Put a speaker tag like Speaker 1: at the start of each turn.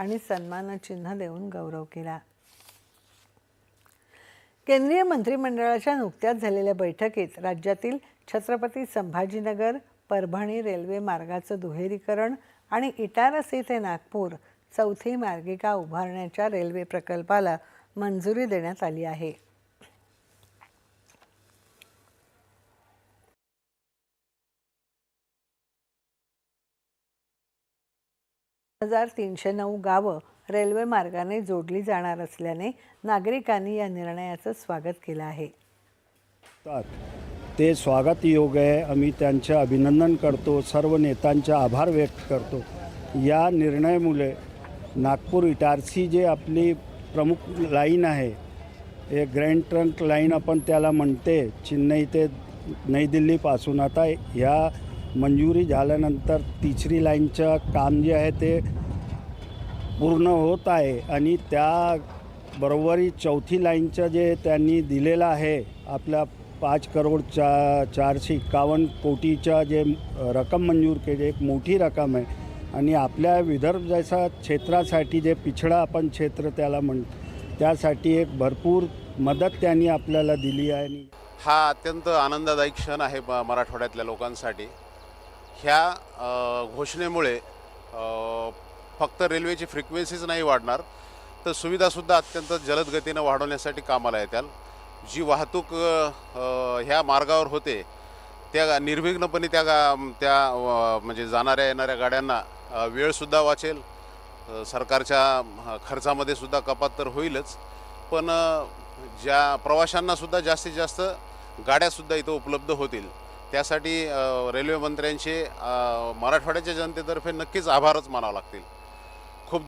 Speaker 1: आणि सन्मानचिन्ह देऊन गौरव केला. केंद्रीय मंत्रिमंडळाच्या नुकत्याच झालेल्या बैठकीत राज्यातील छत्रपती संभाजीनगर परभणी रेल्वे मार्गाचं दुहेरीकरण आणि इटारसी ते नागपूर चौथी मार्गिका उभारण्याच्या रेल्वे प्रकल्पाला मंजुरी देण्यात आली आहे. हजार तीनशे नऊ गावं रेल्वे मार्गाने जोडली जाणार असल्याने नागरिकांनी या निर्णयाचं स्वागत केलं आहे.
Speaker 2: ते स्वागत योग आहे. आम्ही त्यांचे अभिनंदन करतो. सर्व नेत्यांचे आभार व्यक्त करतो. या निर्णयामुळे नागपूर इटारसी जे आपली प्रमुख लाईन आहे हे ग्रँड ट्रंक लाईन आपण त्याला म्हणते चेन्नई ते नई दिल्लीपासून. आता ह्या मंजुरी झाल्यानंतर तिसरी लाईनचं काम जे आहे ते पूर्ण होत आहे आणि त्या बरोबरी चौथी लाईनचं जे त्यांनी दिलेलं आहे आपल्या पाच करोड चा चारशे एक्कावन्न कोटीच्या जे रक्कम मंजूर केली एक मोठी रक्कम आहे. आणि आपल्या विदर्भ जैसा क्षेत्रासाठी जे पिछडा आपण क्षेत्र त्याला म्हण त्यासाठी एक भरपूर मदत त्यांनी आपल्याला दिली आहे. आणि
Speaker 3: हा अत्यंत आनंददायी क्षण आहे मराठवाड्यातल्या लोकांसाठी. ह्या घोषणेमुळे फक्त रेल्वेची फ्रिक्वेन्सीच नाही वाढणार तर सुविधासुद्धा अत्यंत जलद गतीनं वाढवण्यासाठी कामाला येत्याल. जी वाहतूक ह्या मार्गावर होते त्या निर्विघ्नपणे त्या गा त्या म्हणजे जाणाऱ्या येणाऱ्या गाड्यांना वेळसुद्धा वाचेल. सरकारच्या खर्चामध्ये सुद्धा कपात तर होईलच. पण ज्या प्रवाशांनासुद्धा जास्तीत जास्त गाड्यासुद्धा इथं उपलब्ध होतील. त्यासाठी रेल्वे मंत्र्यांचे मराठवाड्याच्या जनतेतर्फे नक्कीच आभारच मानावं लागतील.